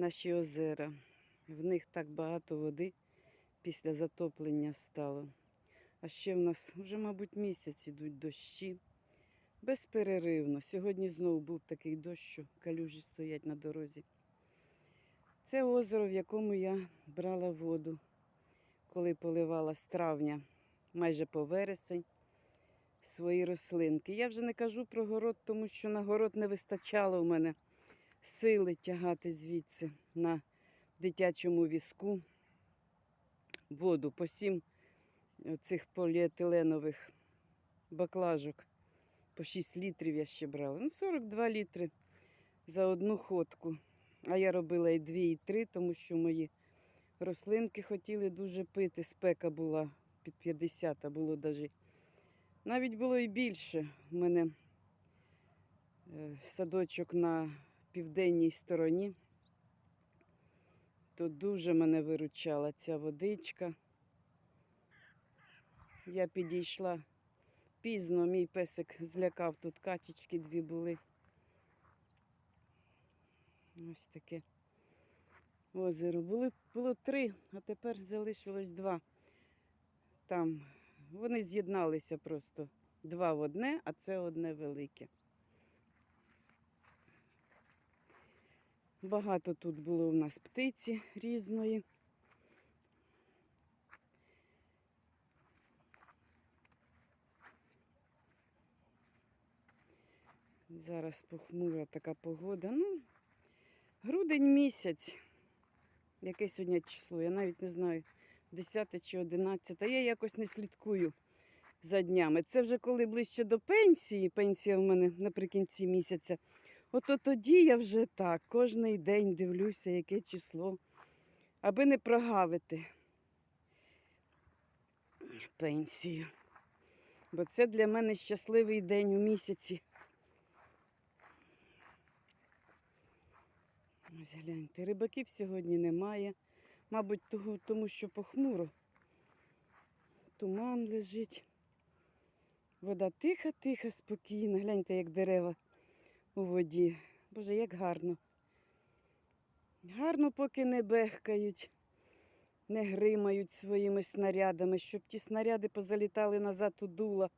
наші озера. В них так багато води після затоплення стало. А ще в нас вже, мабуть, місяць ідуть дощі. Безперервно. Сьогодні знову був такий дощ, що калюжі стоять на дорозі. Це озеро, в якому я брала воду, коли поливала з травня, майже по вересень, свої рослинки. Я вже не кажу про город, тому що на город не вистачало у мене сили тягати звідси на дитячому візку воду по сім цих поліетиленових баклажок. По 6 літрів я ще брала. Ну, 42 літри за одну ходку. А я робила і 2, і 3, тому що мої рослинки хотіли дуже пити. Спека була під 50, а було навіть. Навіть було і більше. У мене е, садочок на південній стороні. То дуже мене виручала ця водичка. Я підійшла пізно, мій песик злякав, тут качечки дві були. Ось таке озеро. Були, було три, а тепер залишилось два. Там вони з'єдналися просто два в одне, а це одне велике. Багато тут було у нас птиці різної. Зараз похмура така погода. Ну, грудень місяць. Яке сьогодні число? Я навіть не знаю, 10 чи 11. Я якось не слідкую за днями. Це вже коли ближче до пенсії. Пенсія в мене наприкінці місяця. Ото тоді я вже так, кожний день дивлюся, яке число, аби не прогавити пенсію. Бо це для мене щасливий день у місяці. Ось гляньте, рибаків сьогодні немає. Мабуть, того, тому що похмуро. Туман лежить. Вода тиха, тиха, спокійна. Гляньте, як дерева у воді. Боже, як гарно. Гарно, поки не бехкають, не гримають своїми снарядами, щоб ті снаряди позалітали назад у дула.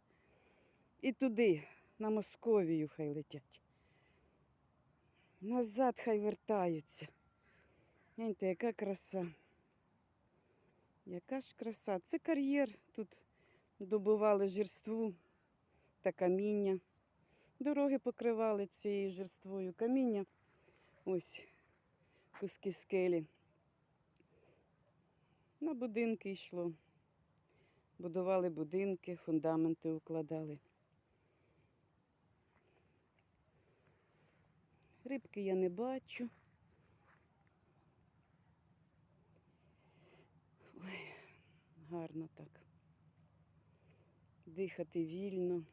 І туди, на Московію, хай летять. Назад хай вертаються. Гляньте, яка краса. Яка ж краса. Це кар'єр. Тут добували жирству та каміння. Дороги покривали цією жирствою каміння. Ось куски скелі. На будинки йшло. Будували будинки, фундаменти укладали. Рибки я не бачу. Ой, гарно так. Дихати вільно.